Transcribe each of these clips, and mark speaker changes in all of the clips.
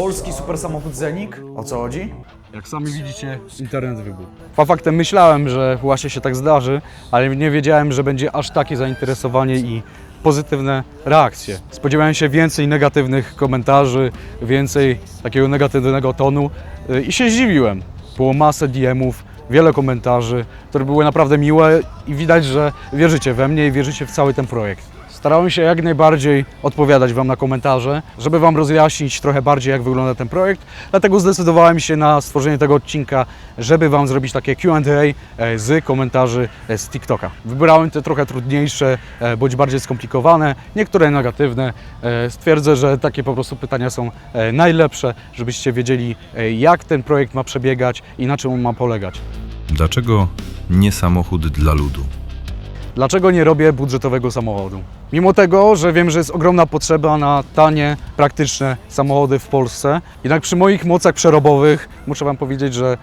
Speaker 1: Polski super samochód Zenik? O co chodzi?
Speaker 2: Jak sami widzicie, internet wybuchł. Fa faktem myślałem, że właśnie się tak zdarzy, ale nie wiedziałem, że będzie aż takie zainteresowanie i pozytywne reakcje. Spodziewałem się więcej negatywnych komentarzy, więcej takiego negatywnego tonu y, i się zdziwiłem. Było masę DM-ów, wiele komentarzy, które były naprawdę miłe i widać, że wierzycie we mnie i wierzycie w cały ten projekt. Starałem się jak najbardziej odpowiadać Wam na komentarze, żeby Wam rozjaśnić trochę bardziej, jak wygląda ten projekt. Dlatego zdecydowałem się na stworzenie tego odcinka, żeby Wam zrobić takie QA e, z komentarzy e, z TikToka. Wybrałem te trochę trudniejsze, e, bądź bardziej skomplikowane, niektóre negatywne. Stwierdzę, że takie po prostu pytania są najlepsze, żebyście wiedzieli, jak ten projekt ma przebiegać i na czym on ma polegać.
Speaker 3: Dlaczego nie samochód dla ludu?
Speaker 2: Dlaczego nie robię budżetowego samochodu? Mimo tego, że wiem, że jest ogromna potrzeba na tanie, praktyczne samochody w Polsce, jednak przy moich mocach przerobowych muszę Wam powiedzieć, że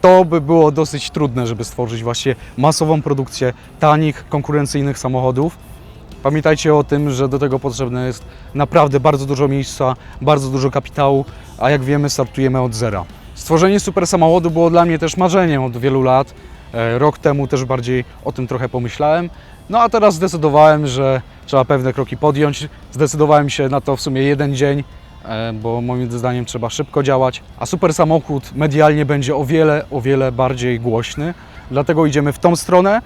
Speaker 2: to by było dosyć trudne, żeby stworzyć właśnie masową produkcję tanich, konkurencyjnych samochodów. Pamiętajcie o tym, że do tego potrzebne jest naprawdę bardzo dużo miejsca, bardzo dużo kapitału, a jak wiemy, startujemy od zera. Stworzenie super samochodu było dla mnie też marzeniem od wielu lat. E, Rok temu też bardziej o tym trochę pomyślałem. No a teraz zdecydowałem, że trzeba pewne kroki podjąć. Zdecydowałem się na to w sumie jeden dzień, e, bo moim zdaniem trzeba szybko działać. A super samochód medialnie będzie o wiele, o wiele bardziej głośny. Dlatego idziemy w tą stronę.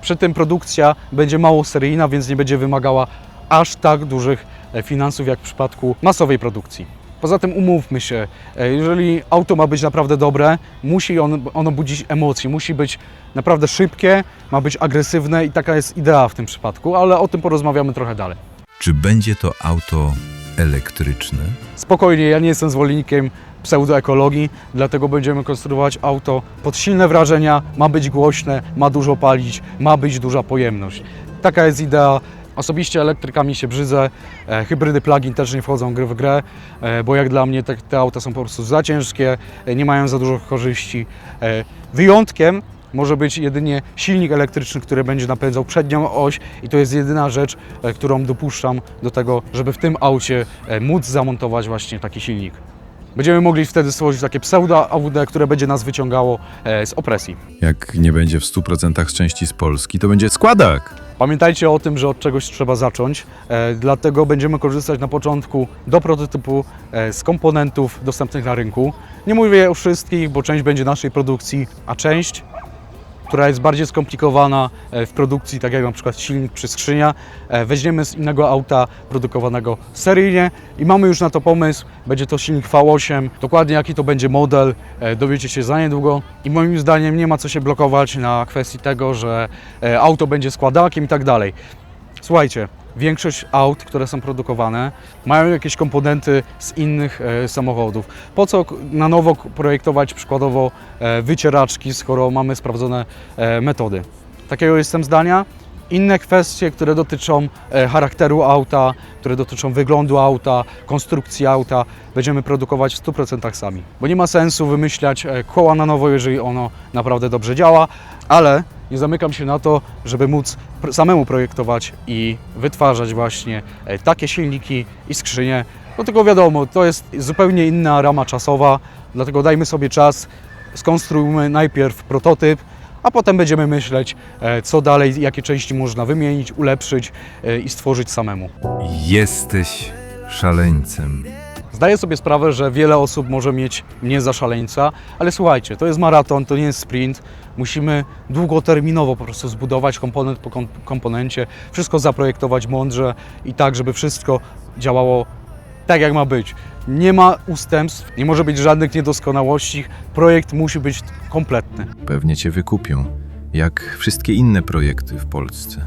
Speaker 2: Przy tym produkcja będzie mało seryjna, więc nie będzie wymagała aż tak dużych e, finansów jak w przypadku masowej produkcji. Poza tym umówmy się, e, jeżeli auto ma być naprawdę dobre, musi on, ono budzić emocje, musi być naprawdę szybkie, ma być agresywne i taka jest idea w tym przypadku, ale o tym porozmawiamy trochę dalej.
Speaker 3: Czy będzie to auto elektryczne?
Speaker 2: Spokojnie, ja nie jestem zwolennikiem pseudoekologii, dlatego będziemy konstruować auto pod silne wrażenia, ma być głośne, ma dużo palić, ma być duża pojemność. Taka jest idea. Osobiście elektrykami się brzydzę, e, hybrydy plug-in też nie wchodzą w grę, e, bo jak dla mnie te, te auta są po prostu za ciężkie, e, nie mają za dużo korzyści. Wyjątkiem może być jedynie silnik elektryczny, który będzie napędzał przednią oś i to jest jedyna rzecz, którą dopuszczam do tego, żeby w tym aucie móc zamontować właśnie taki silnik. Będziemy mogli wtedy stworzyć takie pseudo-AWD, które będzie nas wyciągało e, z opresji.
Speaker 3: Jak nie będzie w 100% z części z Polski, to będzie składak.
Speaker 2: Pamiętajcie o tym, że od czegoś trzeba zacząć, e, dlatego będziemy korzystać na początku do prototypu e, z komponentów dostępnych na rynku. Nie mówię o wszystkich, bo część będzie naszej produkcji, a część, która jest bardziej skomplikowana e, w produkcji, tak jak na przykład silnik czy skrzynia, e, weźmiemy z innego auta produkowanego seryjnie i mamy już na to pomysł. Będzie to silnik V8, dokładnie jaki to będzie model, e, dowiecie się za niedługo i moim zdaniem nie ma co się blokować na kwestii tego, że auto będzie składakiem i tak dalej. Słuchajcie, większość aut, które są produkowane, mają jakieś komponenty z innych e, samochodów. Po co na nowo projektować przykładowo e, wycieraczki, skoro mamy sprawdzone e, metody? Takiego jestem zdania. Inne kwestie, które dotyczą e, charakteru auta, które dotyczą wyglądu auta, konstrukcji auta, będziemy produkować w 100% sami. Bo nie ma sensu wymyślać e, koła na nowo, jeżeli ono naprawdę dobrze działa, ale nie zamykam się na to, żeby móc samemu projektować i wytwarzać właśnie e, takie silniki i skrzynie. No tylko wiadomo, to jest zupełnie inna rama czasowa, dlatego dajmy sobie czas, skonstruujmy najpierw prototyp, a potem będziemy myśleć, e, co dalej, jakie części można wymienić, ulepszyć e, i stworzyć samemu.
Speaker 3: Jesteś szaleńcem.
Speaker 2: Zdaję sobie sprawę, że wiele osób może mieć mnie za szaleńca, ale słuchajcie, to jest maraton, to nie jest sprint. Musimy długoterminowo po prostu zbudować komponent po kom- komponencie, wszystko zaprojektować mądrze i tak, żeby wszystko działało tak, jak ma być. Nie ma ustępstw, nie może być żadnych niedoskonałości. Projekt musi być kompletny.
Speaker 3: Pewnie cię wykupią, jak wszystkie inne projekty w Polsce.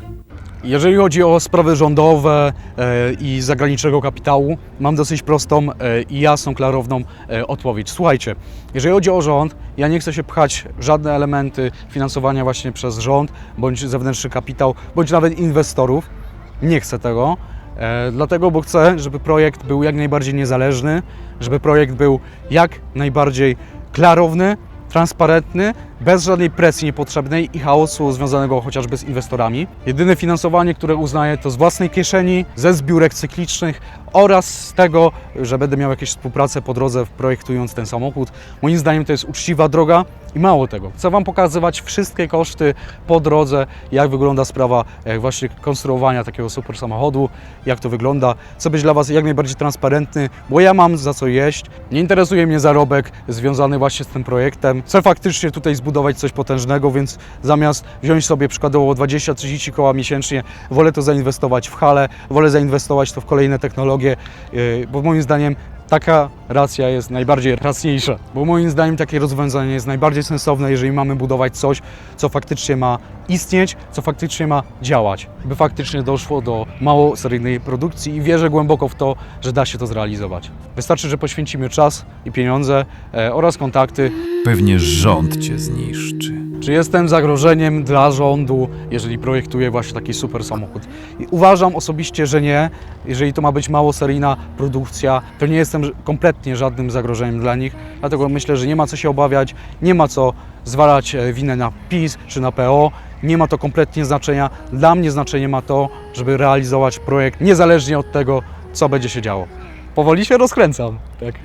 Speaker 2: Jeżeli chodzi o sprawy rządowe e, i zagranicznego kapitału, mam dosyć prostą e, i jasną, klarowną e, odpowiedź. Słuchajcie, jeżeli chodzi o rząd, ja nie chcę się pchać w żadne elementy finansowania właśnie przez rząd, bądź zewnętrzny kapitał, bądź nawet inwestorów. Nie chcę tego. Dlatego, bo chcę, żeby projekt był jak najbardziej niezależny, żeby projekt był jak najbardziej klarowny, transparentny, bez żadnej presji niepotrzebnej i chaosu związanego chociażby z inwestorami. Jedyne finansowanie, które uznaję, to z własnej kieszeni, ze zbiórek cyklicznych oraz z tego, że będę miał jakieś współpracę po drodze projektując ten samochód. Moim zdaniem to jest uczciwa droga i mało tego. Chcę Wam pokazywać wszystkie koszty po drodze, jak wygląda sprawa e, właśnie konstruowania takiego super samochodu, jak to wygląda. Chcę być dla Was jak najbardziej transparentny, bo ja mam za co jeść. Nie interesuje mnie zarobek związany właśnie z tym projektem. Chcę faktycznie tutaj zbudować coś potężnego, więc zamiast wziąć sobie przykładowo 20-30 koła miesięcznie, wolę to zainwestować w halę, wolę zainwestować to w kolejne technologie, yy, bo moim zdaniem taka racja jest najbardziej racniejsza. Bo moim zdaniem takie rozwiązanie jest najbardziej sensowne, jeżeli mamy budować coś, co faktycznie ma istnieć, co faktycznie ma działać. By faktycznie doszło do mało seryjnej produkcji i wierzę głęboko w to, że da się to zrealizować. Wystarczy, że poświęcimy czas i pieniądze e, oraz kontakty.
Speaker 3: Pewnie rząd cię zniszczy.
Speaker 2: Czy jestem zagrożeniem dla rządu, jeżeli projektuję właśnie taki super samochód? I uważam osobiście, że nie. Jeżeli to ma być mało seryjna produkcja, to nie jestem kompletnie żadnym zagrożeniem dla nich. Dlatego myślę, że nie ma co się obawiać, nie ma co zwalać e, winę na PiS czy na PO. Nie ma to kompletnie znaczenia. Dla mnie znaczenie ma to, żeby realizować projekt niezależnie od tego, co będzie się działo. Powoli się rozkręcam. Tak.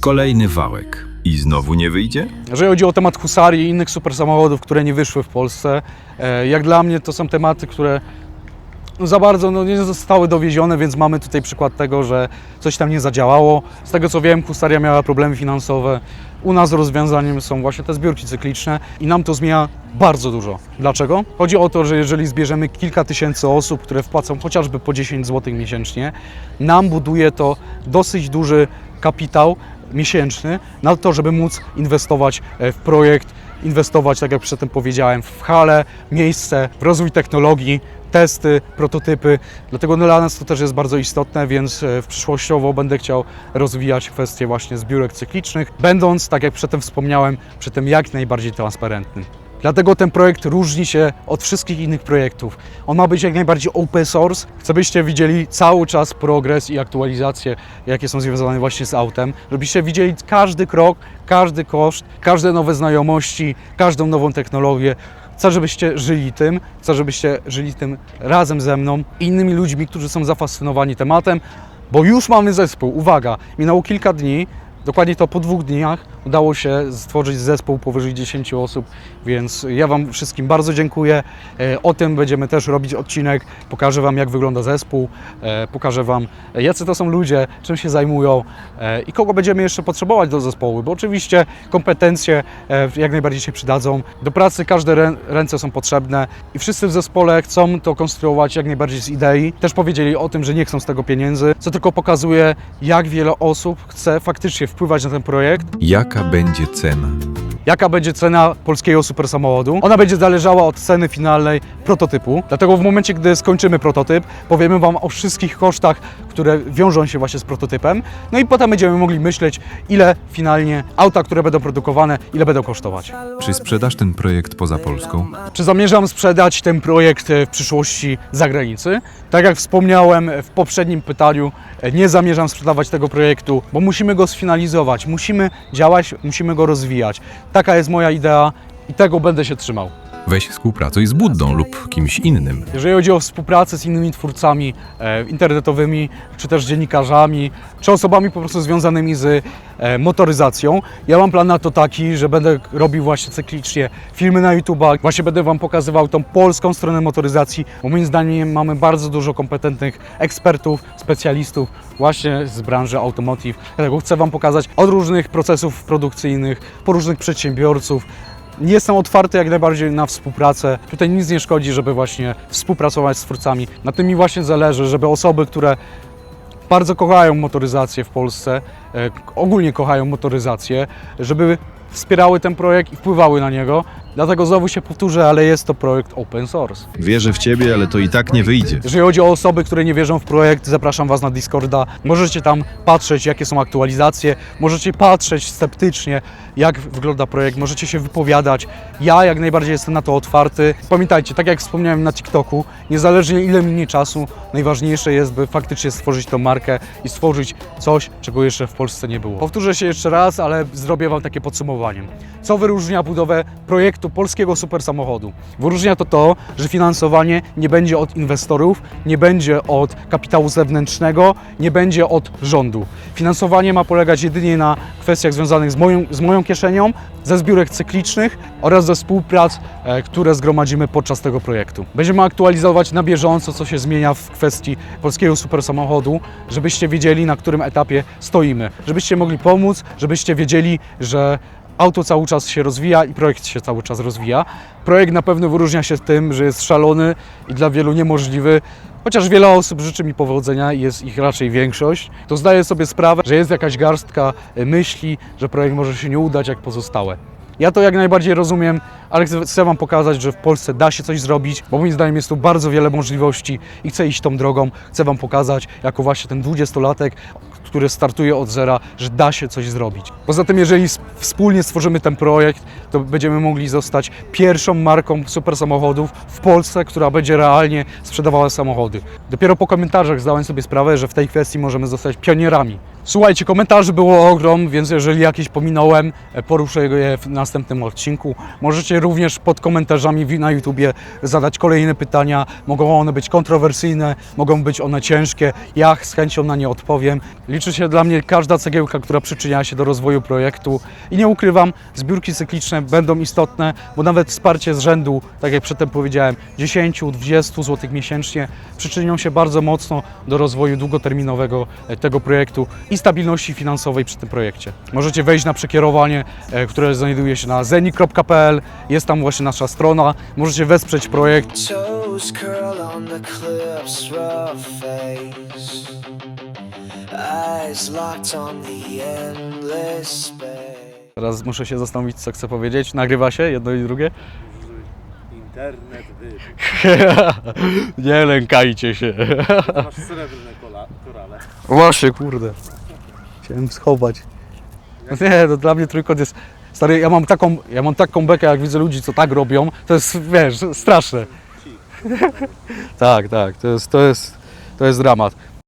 Speaker 3: Kolejny wałek. I znowu nie wyjdzie?
Speaker 2: Jeżeli chodzi o temat husarii i innych super samochodów, które nie wyszły w Polsce, e, jak dla mnie to są tematy, które no za bardzo no, nie zostały dowiezione, więc mamy tutaj przykład tego, że coś tam nie zadziałało. Z tego co wiem, husaria miała problemy finansowe. U nas rozwiązaniem są właśnie te zbiórki cykliczne i nam to zmienia bardzo dużo. Dlaczego? Chodzi o to, że jeżeli zbierzemy kilka tysięcy osób, które wpłacą chociażby po 10 zł miesięcznie, nam buduje to dosyć duży kapitał miesięczny na to, żeby móc inwestować e, w projekt, inwestować, tak jak przedtem powiedziałem, w halę, miejsce, w rozwój technologii, testy, prototypy. Dlatego dla nas to też jest bardzo istotne, więc e, w przyszłościowo będę chciał rozwijać kwestie właśnie zbiórek cyklicznych, będąc, tak jak przedtem wspomniałem, przy tym jak najbardziej transparentnym. Dlatego ten projekt różni się od wszystkich innych projektów. On ma być jak najbardziej open source. Chcę, byście widzieli cały czas progres i aktualizacje, jakie są związane właśnie z autem, żebyście widzieli każdy krok, każdy koszt, każde nowe znajomości, każdą nową technologię. Chcę, żebyście żyli tym, chcę, żebyście żyli tym razem ze mną innymi ludźmi, którzy są zafascynowani tematem, bo już mamy zespół. Uwaga, minęło kilka dni, Dokładnie to po dwóch dniach udało się stworzyć zespół powyżej 10 osób, więc ja Wam wszystkim bardzo dziękuję. E, O tym będziemy też robić odcinek. Pokażę Wam, jak wygląda zespół, e, pokażę Wam, jacy to są ludzie, czym się zajmują e, i kogo będziemy jeszcze potrzebować do zespołu, bo oczywiście kompetencje jak najbardziej się przydadzą. Do pracy każde rę- ręce są potrzebne i wszyscy w zespole chcą to konstruować jak najbardziej z idei. Też powiedzieli o tym, że nie chcą z tego pieniędzy, co tylko pokazuje, jak wiele osób chce faktycznie wpływać na ten projekt
Speaker 3: Jaka będzie cena?
Speaker 2: Jaka będzie cena polskiego super samochodu. Ona będzie zależała od ceny finalnej prototypu. Dlatego w momencie, gdy skończymy prototyp, powiemy Wam o wszystkich kosztach, które wiążą się właśnie z prototypem. No i potem będziemy mogli myśleć, ile finalnie auta, które będą produkowane, ile będą kosztować.
Speaker 3: Czy sprzedasz ten projekt poza Polską?
Speaker 2: Czy zamierzam sprzedać ten projekt e, w przyszłości za granicę? Tak jak wspomniałem w poprzednim pytaniu, e, nie zamierzam sprzedawać tego projektu, bo musimy go sfinalizować, musimy działać, musimy go rozwijać. Taka jest moja idea i tego będę się trzymał.
Speaker 3: Weź współpracuj z Buddą lub kimś innym.
Speaker 2: Jeżeli chodzi o współpracę z innymi twórcami e, internetowymi, czy też dziennikarzami, czy osobami po prostu związanymi z e, motoryzacją, ja mam plan na to taki, że będę robił właśnie cyklicznie filmy na YouTube, właśnie będę Wam pokazywał tą polską stronę motoryzacji, bo moim zdaniem mamy bardzo dużo kompetentnych ekspertów, specjalistów właśnie z branży automotive. Dlatego chcę Wam pokazać od różnych procesów produkcyjnych, po różnych przedsiębiorców, Jestem otwarty jak najbardziej na współpracę. Tutaj nic nie szkodzi, żeby właśnie współpracować z twórcami. Na tym mi właśnie zależy, żeby osoby, które bardzo kochają motoryzację w Polsce, e, ogólnie kochają motoryzację, żeby wspierały ten projekt i wpływały na niego. Dlatego znowu się powtórzę, ale jest to projekt open source.
Speaker 3: Wierzę w ciebie, ale to i tak nie wyjdzie.
Speaker 2: Jeżeli chodzi o osoby, które nie wierzą w projekt, zapraszam Was na Discorda. Możecie tam patrzeć, jakie są aktualizacje, możecie patrzeć sceptycznie, jak wygląda projekt, możecie się wypowiadać. Ja jak najbardziej jestem na to otwarty. Pamiętajcie, tak jak wspomniałem na TikToku, niezależnie ile minie czasu, najważniejsze jest, by faktycznie stworzyć tą markę i stworzyć coś, czego jeszcze w Polsce nie było. Powtórzę się jeszcze raz, ale zrobię Wam takie podsumowanie. Co wyróżnia budowę projektu polskiego supersamochodu? Wyróżnia to to, że finansowanie nie będzie od inwestorów, nie będzie od kapitału zewnętrznego, nie będzie od rządu. Finansowanie ma polegać jedynie na kwestiach związanych z moją, z moją kieszenią, ze zbiórek cyklicznych oraz ze współprac, e, które zgromadzimy podczas tego projektu. Będziemy aktualizować na bieżąco, co się zmienia w kwestii polskiego supersamochodu, żebyście wiedzieli, na którym etapie stoimy, żebyście mogli pomóc, żebyście wiedzieli, że auto cały czas się rozwija i projekt się cały czas rozwija. Projekt na pewno wyróżnia się tym, że jest szalony i dla wielu niemożliwy. Chociaż wiele osób życzy mi powodzenia i jest ich raczej większość, to zdaję sobie sprawę, że jest jakaś garstka y, myśli, że projekt może się nie udać jak pozostałe. Ja to jak najbardziej rozumiem, ale chcę, Wam pokazać, że w Polsce da się coś zrobić, bo moim zdaniem jest tu bardzo wiele możliwości i chcę iść tą drogą. Chcę Wam pokazać, jako właśnie ten dwudziestolatek, który startuje od zera, że da się coś zrobić. Poza tym, jeżeli wspólnie stworzymy ten projekt, to będziemy mogli zostać pierwszą marką super samochodów w Polsce, która będzie realnie sprzedawała samochody. Dopiero po komentarzach zdałem sobie sprawę, że w tej kwestii możemy zostać pionierami. Słuchajcie, komentarzy było ogrom, więc jeżeli jakieś pominąłem, e, poruszę je w następnym odcinku. Możecie również pod komentarzami na YouTubie zadać kolejne pytania. Mogą one być kontrowersyjne, mogą być one ciężkie. Ja z chęcią na nie odpowiem. Liczy się dla mnie każda cegiełka, która przyczynia się do rozwoju projektu. I nie ukrywam, zbiórki cykliczne będą istotne, bo nawet wsparcie z rzędu, tak jak przedtem powiedziałem, 10-20 zł miesięcznie przyczynią się bardzo mocno do rozwoju długoterminowego e, tego projektu i stabilności finansowej przy tym projekcie. Możecie wejść na przekierowanie, e, które znajduje się na zeni.pl. Jest tam właśnie nasza strona. Możecie wesprzeć projekt. Teraz muszę się zastanowić, co chcę powiedzieć. Nagrywa się jedno i drugie?
Speaker 4: Internet wy.
Speaker 2: Nie lękajcie się.
Speaker 4: Masz srebrne korale.
Speaker 2: Właśnie, kurde. Chciałem schować. No nie, to dla mnie trójkąt jest... Stary, ja mam taką, ja mam taką bekę, jak widzę ludzi, co tak robią, to jest, wiesz, straszne. tak, tak, to jest, to jest, to jest dramat.